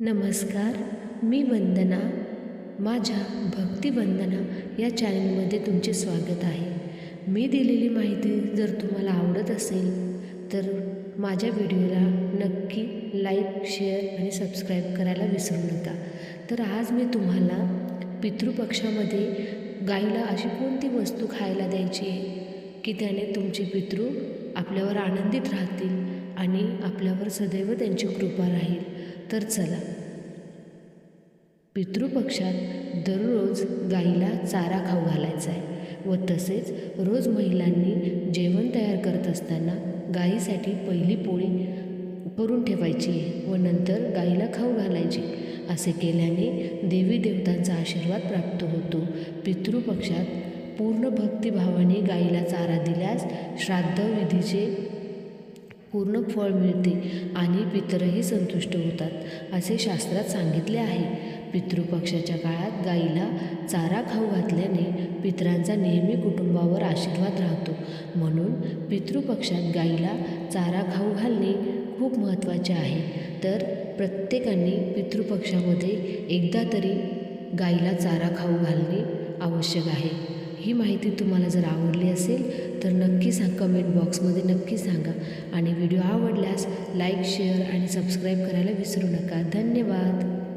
नमस्कार मी वंदना. माझ्या भक्तिवंदना या चॅनलमध्ये तुमचे स्वागत आहे. मी दिलेली माहिती जर तुम्हाला आवडत असेल तर माझ्या व्हिडिओला नक्की लाईक शेअर आणि सबस्क्राईब करायला विसरू नका. तर आज मी तुम्हाला पितृपक्षामध्ये गाईला अशी कोणती वस्तू खायला द्यायची आहे की त्याने तुमचे पितृ आपल्यावर आनंदित राहतील आणि आपल्यावर सदैव त्यांची कृपा राहील? तर चला. पितृपक्षात दररोज गाईला चारा खाऊ घालायचा आहे व तसेच रोज महिलांनी जेवण तयार करत असताना गाईसाठी पहिली पोळी करून ठेवायची आहे व नंतर गाईला खाऊ घालायची. असे केल्याने देवी देवतांचा आशीर्वाद प्राप्त होतो. पितृपक्षात पूर्ण भक्तिभावाने गाईला चारा दिल्यास श्राद्ध विधीचे पूर्ण फळ मिळते आणि पितरही संतुष्ट होतात असे शास्त्रात सांगितले आहे. पितृपक्षाच्या काळात गाईला चारा खाऊ घातल्याने पितरांचा नेहमी कुटुंबावर आशीर्वाद राहतो. म्हणून पितृपक्षात गाईला चारा खाऊ घालणे खूप महत्त्वाचे आहे. तर प्रत्येकाने पितृपक्षामध्ये एकदा तरी गाईला चारा खाऊ घालणे आवश्यक आहे. ही माहिती तुम्हाला जर आवडली असेल तर नक्की सांग. कमेंट बॉक्समध्ये नक्की सांगा. आणि व्हिडिओ आवडल्यास लाईक शेअर आणि सबस्क्राईब करायला विसरू नका. धन्यवाद.